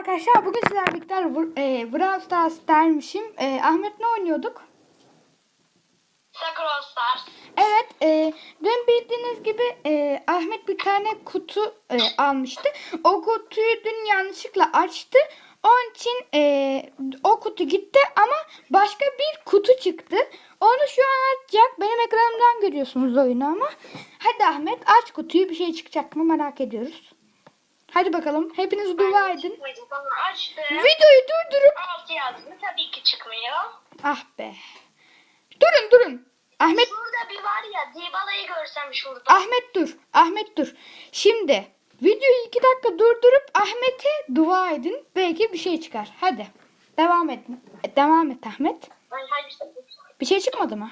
arkadaşlar. Bugün sizlerle birlikte e, Brawl Stars dermişim. E, Ahmet ne oynuyorduk? Sakura Stars. Evet. E, dün bildiğiniz gibi e, Ahmet bir tane kutu e, almıştı. O kutuyu dün yanlışlıkla açtı. Onun için e, o kutu gitti ama başka bir kutu çıktı. Onu şu an açacak. Benim ekranımdan görüyorsunuz oyunu ama. Hadi Ahmet aç kutuyu bir şey çıkacak mı merak ediyoruz. Hadi bakalım. Hepiniz dua edin. Videoyu durdurup Altı yazdı. Tabii ki çıkmıyor. Ah be. Durun durun. Ahmet Şurada bir var ya Dybala'yı görsem şurada. Ahmet dur. Ahmet dur. Şimdi videoyu iki dakika durdurup Ahmet'e dua edin. Belki bir şey çıkar. Hadi. Devam et. Devam et Ahmet. Bir şey çıkmadı mı?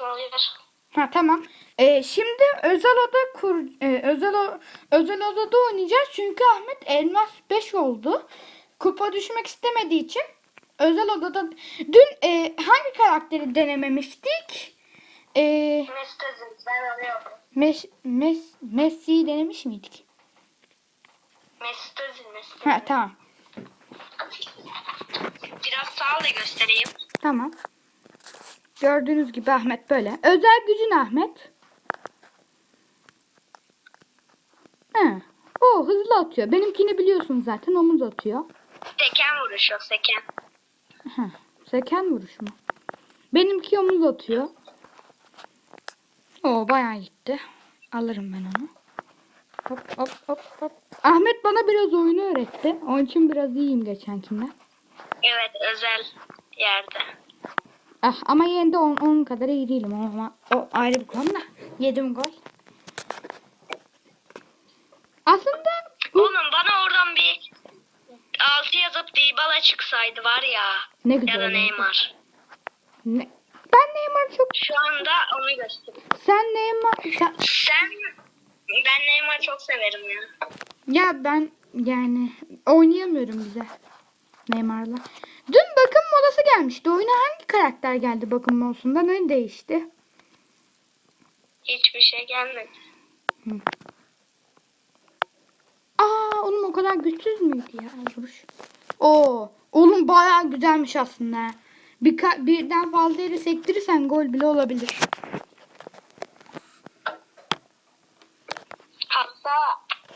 Hayır. Ha tamam. Ee, şimdi özel oda kur e, özel o- özel odada oynayacağız. Çünkü Ahmet elmas 5 oldu. Kupa düşmek istemediği için özel odada dün e, hangi karakteri denememiştik? E, Mestezim ben arıyorum. Mes, Mes, Messi'yi denemiş miydik? Mestezim. Ha tamam. Biraz sağ da göstereyim. Tamam. Gördüğünüz gibi Ahmet böyle. Özel gücün Ahmet. He. O hızlı atıyor. Benimkini biliyorsun zaten omuz atıyor. Seken vuruş o seken. Heh, Seken vuruş mu? Benimki omuz atıyor. O bayağı gitti. Alırım ben onu. Hop hop hop hop. Ahmet bana biraz oyunu öğretti. Onun için biraz iyiyim geçenkinden. Evet özel yerde. Ah, ama yine de onun, onun kadar iyi değilim ama o ayrı bir konu da. Yedim gol. Aslında Oğlum bana oradan bir altı yazıp Dybala çıksaydı var ya. ne güzel. Ya da. Neymar. Ne? Ben Neymar çok... Şu anda onu göstereyim. Sen Neymar... Sen... Sen ben Neymar çok severim ya. Ya ben yani oynayamıyorum bize Neymar'la. Dün bakım molası gelmişti. Oyuna hangi karakter geldi bakım molasında? Ne değişti? Hiçbir şey gelmedi. Aa oğlum o kadar güçsüz müydü ya vuruş? Oo oğlum bayağı güzelmiş aslında. Bir birden fazla yere sektirirsen gol bile olabilir. Hatta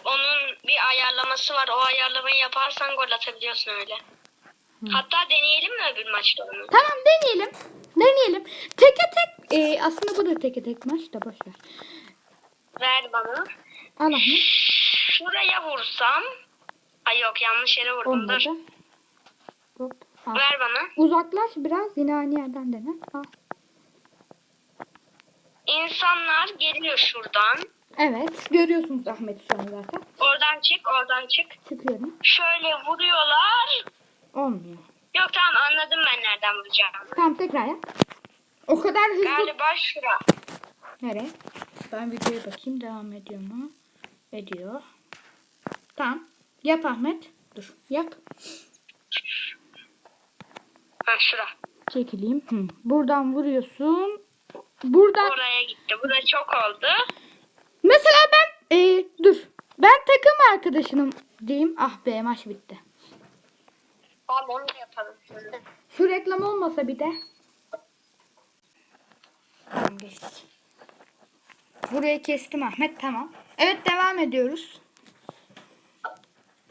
onun bir ayarlaması var. O ayarlamayı yaparsan gol atabiliyorsun öyle. Hatta deneyelim mi öbür maçta onu? Tamam deneyelim. Deneyelim. Teke tek e, aslında bu da teke tek maç da boş ver. Bana. Al Ahmet. Şuraya vursam. Ay yok yanlış yere vurdum. Olmadı. Dur. Hop. Al. Ver bana. Uzaklaş biraz yine aynı yerden dene. Al. İnsanlar geliyor şuradan. Evet. Görüyorsunuz Ahmet'i şu an zaten. Oradan çık, oradan çık. Çıkıyorum. Şöyle vuruyorlar. Olmuyor. Yok tamam anladım ben nereden vuracağımı. Tamam tekrar yap. O kadar hızlı. Galiba şura. Nereye? Ben videoya bakayım devam ediyor mu? Ediyor. Tamam. Yap Ahmet. Dur. Yap. Ha şura. Çekileyim. Hı. Buradan vuruyorsun. Buradan Oraya gitti. Bu da çok oldu. Mesela ben e, dur. Ben takım arkadaşınım diyeyim. Ah be maç bitti. Tamam onu da yapalım şimdi. Şu reklam olmasa bir de. Tamam geçtik. Burayı kestim Ahmet tamam. Evet devam ediyoruz.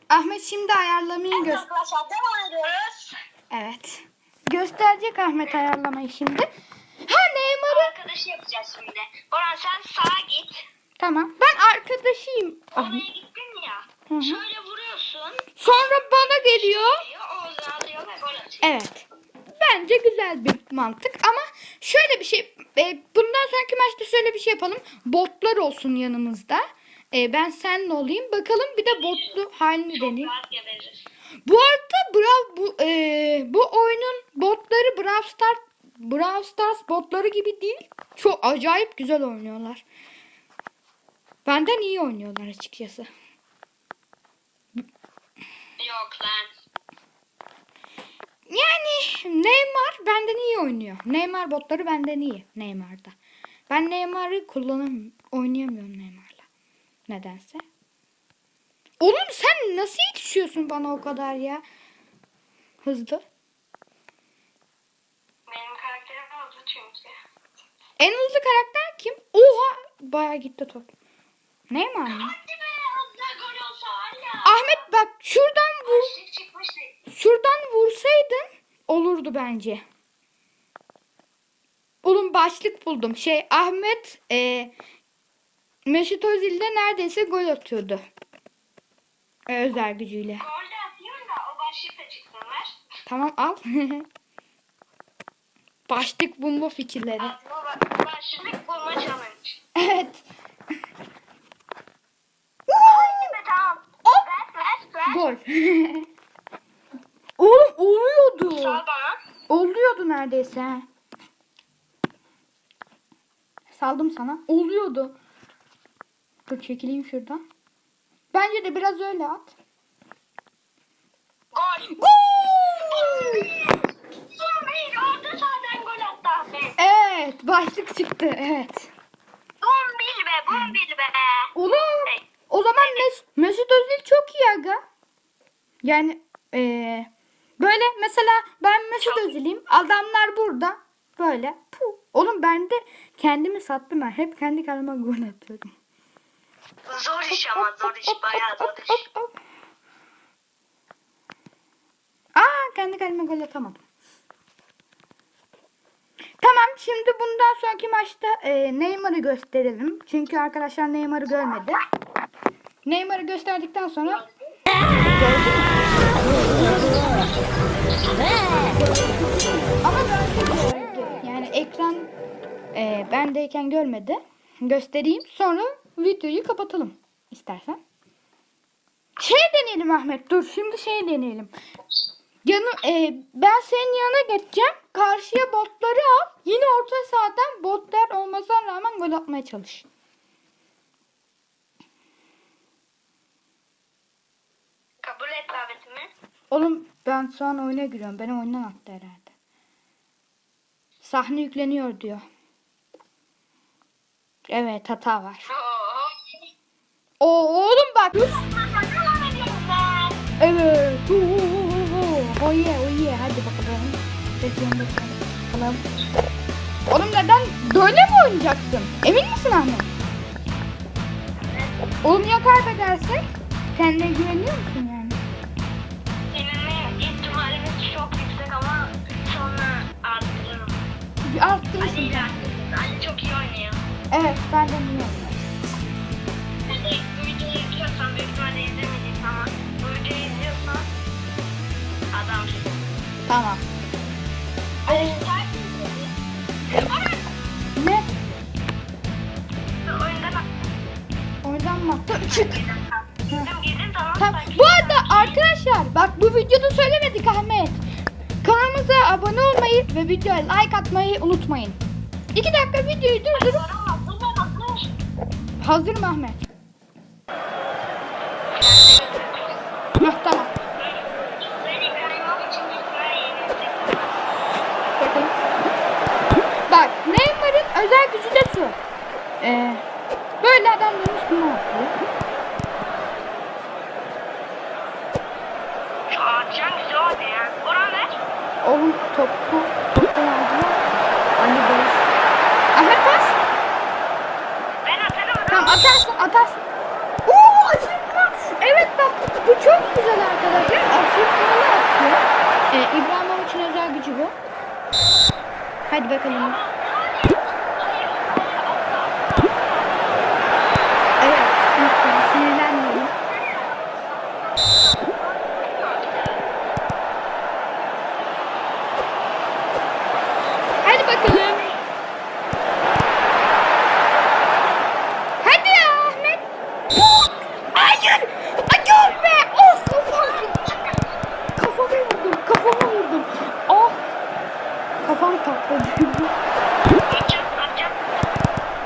Ahmet şimdi ayarlamayı göster. Arkadaşlar devam ediyoruz. Evet. Gösterecek Ahmet ayarlamayı şimdi. Ha Neymar'ı. Arkadaşı yapacağız şimdi. Orhan sen sağa git. Tamam. Ben arkadaşıyım. Oraya gittin ya. Hı hı. Şöyle vuruyorsun. Sonra bana geliyor. Diyor, o onu alıyor ve gol atıyor. Evet. Bence güzel bir mantık ama şöyle bir şey e, bundan sonraki maçta şöyle bir şey yapalım. Botlar olsun yanımızda. E, ben seninle olayım. Bakalım bir de botlu halini gebeririz. Bu arada Brav, bu, e, bu oyunun botları Brawl Stars, Brawl Stars botları gibi değil. Çok acayip güzel oynuyorlar. Benden iyi oynuyorlar açıkçası. Yok lan. Yani Neymar benden iyi oynuyor. Neymar botları benden iyi Neymar'da. Ben Neymar'ı kullanam oynayamıyorum Neymar'la. Nedense. Oğlum sen nasıl yetişiyorsun bana o kadar ya? Hızlı. Benim karakterim hızlı çünkü. En hızlı karakter kim? Oha! Bayağı gitti top. Ne mi anne? Hadi be hızlı gol olsa hala. Ahmet bak şuradan vur. Başlık çıkmıştı. Şuradan vursaydın olurdu bence. Oğlum başlık buldum. Şey Ahmet e, Mesut Özil'de neredeyse gol atıyordu. E, özel gücüyle. Gol de atıyorum da o başlık da çıktı ver. Tamam al. başlık bulma fikirleri. Başlık bulma challenge. Evet. Gol. Oğlum oluyordu. Sal bana. Oluyordu neredeyse. Saldım sana. Oluyordu. Dur çekileyim şuradan. Bence de biraz öyle at. Gol. Gol! Son bir orta sahadan gol attı Ahmet. Evet, başlık çıktı. Evet. Bum bil be bum bil be. Oğlum, o zaman Mes Mesut Özil çok iyi aga. Yani eee, böyle mesela ben Mesut Özil'im. Adamlar burada. Böyle. Puh. Oğlum ben de kendimi sattım ben. Hep kendi kendime gol atıyorum. Zor iş ama zor iş bayağı zor iş. Aa kendi kendime gol atamadım. Tamam şimdi bundan sonraki maçta e, Neymar'ı gösterelim. Çünkü arkadaşlar Neymar'ı görmedi. Neymar'ı gösterdikten sonra Gördün mü? Ama. Yani ekran e, bendeyken görmedi. Göstereyim sonra videoyu kapatalım istersen. Şey deneyelim Ahmet. Dur şimdi şey deneyelim. Yanı, e, ben senin yanına geçeceğim. Karşıya botları al. Yine orta sahadan botlar olmasına rağmen gol atmaya çalış. Oğlum ben şu an oyuna giriyorum. Beni oyundan attı herhalde. Sahne yükleniyor diyor. Evet hata var. Oo, oğlum bak. Evet. Oh yeah, oh yeah. Hadi bakalım. Bekleyin bakalım. Oğlum neden böyle mi oynayacaksın? Emin misin Ahmet? Oğlum ya kaybedersek? Kendine güveniyor musun Bir Ali arttırırsın. arttırırım. Ali çok iyi oynuyor. Evet benden iyi oynuyor. Hani bu videoyu izliyorsan büyük ihtimalle izlemeyeceksin ama bu videoyu izliyorsan adamsın. Tamam. Ali sen Ne? Oyunda bak. Oyundan mı? Çık. Tamam. Bu arada arkadaşlar bak bu videoda söylemedik Ahmet. Kanalımıza abone olmayı ve videoya like atmayı unutmayın. İki dakika videoyu durdurup hazır mı Ahmet. Hah tamam. Bak Neymar'ın özel gücü de şu. Ee, böyle adamların üstüne atlıyor. Şu ağaçtan güzel oldu ya. Buran ver. Oğlum topu toptan aldılar. Ali Barış. Ahmet pas. Ben atarım. Tamam atarsın atarsın. Oo aşırtma. Evet bak bu çok güzel arkadaşlar. Aşırtmalı atıyor. Ee, İbrahimovic'in özel gücü bu. Hadi bakalım. Evet. Lütfen sinirlenmeyin. Hadi bakalım. Hadi ya Ahmet. Hayır. Hayır be. Of kafam. Kafamı vurdum. Kafamı vurdum. Oh. Kafam patladı. Atacağım atacağım.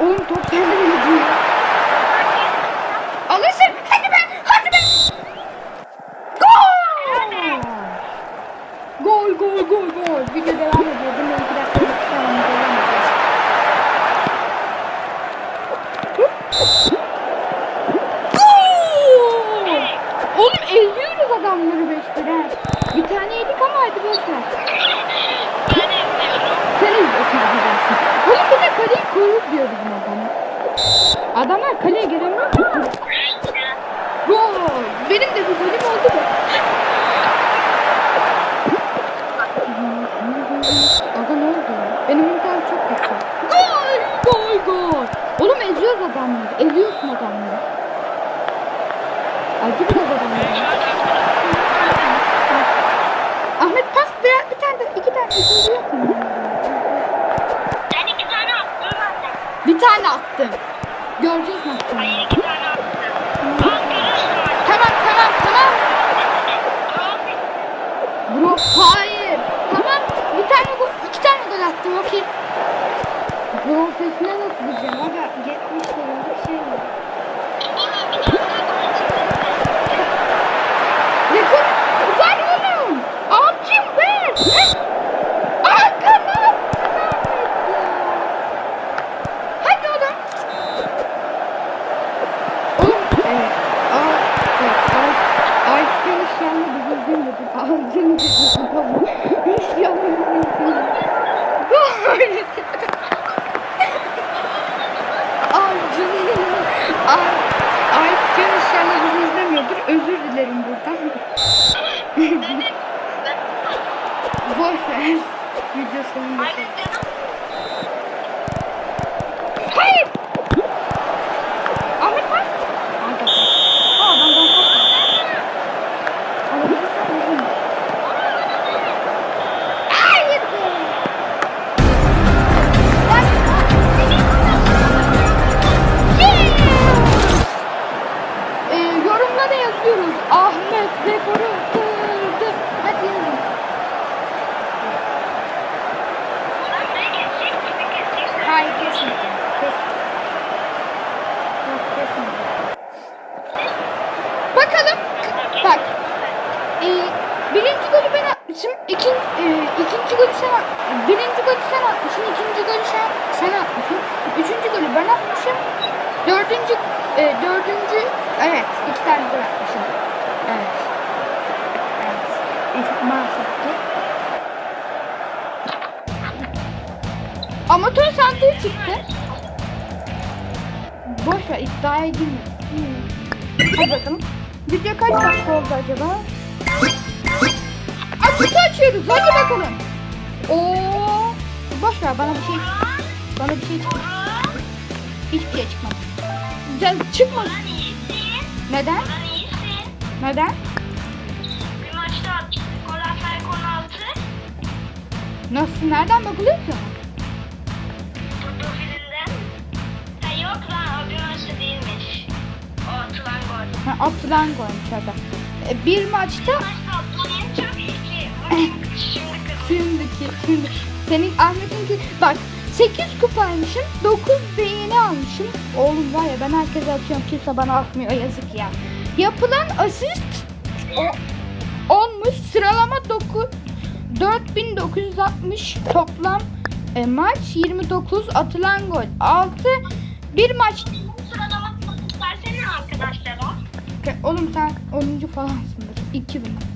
Oğlum top sende mi gidiyor? Alırsın. Hadi be. Hadi be. Gol. Gol gol gol gol. Video devam ediyor. Bundan iki dakika sonra devam edeceğiz. Gol! onları beş birer. Bir tane yedik ama hadi boş ver. Ben de izliyorum. Sen izliyorsun arkadaşlar. Oğlum bir de kaleyi korur diyor bizim adam. Adamlar kaleye giremiyor. Gol. Benim de bir golüm oldu mu? Aga ne oldu? Benim internet çok kötü. Gol! Gol gol! Oğlum eziyoruz adamları. Eziyorsun adamları. Acı biraz adamları. Ahmet pas bir, bir tane de iki tane ikinci yok mu? Ben iki tane attım. Bir tane attım. Göreceğiz nasıl. Hayır iki tane attım. Bak görürsün bak. Tamam tamam tamam. Bro, Bro hayır. Tamam bir tane gol, iki tane gol attım okey. Profesyonel nasıl diyeceğim aga 70 liralık şey var. Oğlum bir tane daha gol çıktı. Ne gol? Ver oğlum. Abicim ver. Arkana attın Ahmet ya. Hadi oğlum. Oğlum evet. Aa, evet. Ay, ay seni şu anda düzgün dedim. Ağzını düzgün tamam. Hiç yanımda Gol. Ay canım. Ay, ay can inşallah bizi izlemiyordur. Özür dilerim buradan. Boş ver. Video sonunda. İkinci golü sen at. Birinci golü sen atmışsın. ikinci golü sen, sen atmışsın. Üçüncü golü ben atmışım. Dördüncü, e, dördüncü, evet iki tane gol atmışım. Evet. Evet. İlk maalesef ki. Amatör sandığı çıktı. Boş ver iddiaya girme. Hadi bakalım. Video kaç dakika oldu acaba? Açıyoruz. Hadi bakalım. Oo. Boş ver bana bir şey bana bir şey çıkmadı. Hiçbir şey çıkmadı. Can iyisin. Neden? Neden? Bir maçta attın. Gol altı. Nasıl? Nereden bakılıyor ki? Profilinden. Ha yok lan o bir maçta değilmiş. O atılan gol. Ha, atılan golmüş orada. E, bir maçta Şimdiki, şimdi senin Ahmet'inki bak 8 kupaymışım 9 beğeni almışım. Oğlum var ya ben herkese atıyorum kimse bana atmıyor yazık ya. Yapılan asist o- olmuş sıralama 9 4960 toplam e, maç 29 atılan gol 6 bir maç Sıralama versene arkadaşlara. oğlum sen 10. falansındır 2000 tamam.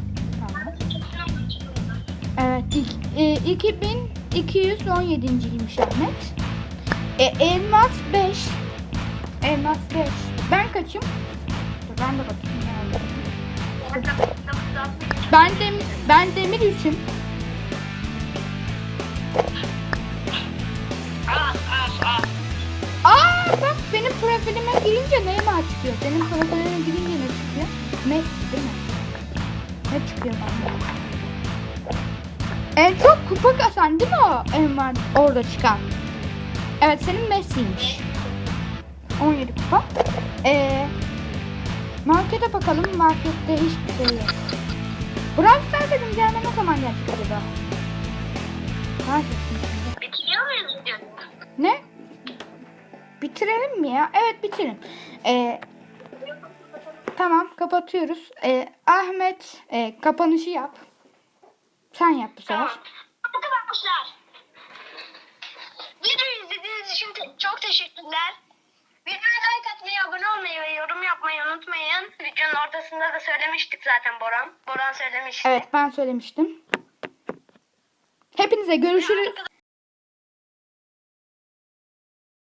Evet, ilk, e, 2217.ymiş Ahmet. E, elmas 5. Elmas 5. Ben kaçım? Ben de bakayım. ne. Ben dem ben demir 3'üm. Az az az. Aa bak benim profilime girince Neymar çıkıyor. Senin profiline girince ne çıkıyor? Messi değil mi? Ne çıkıyor bende? En çok kupa kasan değil mi o Neymar orada çıkan? Evet senin Messi'ymiş. 17 kupa. Ee, markete bakalım. Markette hiçbir şey yok. Brawl Stars güncelleme ne zaman gelecek acaba? Bitiriyor muyuz? Ne? Bitirelim mi ya? Evet bitirelim. Ee, tamam kapatıyoruz. Ee, Ahmet e, kapanışı yap. Sen yap bu sefer. Tamam. Arkadaşlar. Videoyu izlediğiniz için te- çok teşekkürler. Videoya like atmayı, abone olmayı ve yorum yapmayı unutmayın. Videonun ortasında da söylemiştik zaten Boran. Boran söylemişti. Evet ben söylemiştim. Hepinize görüşürüz.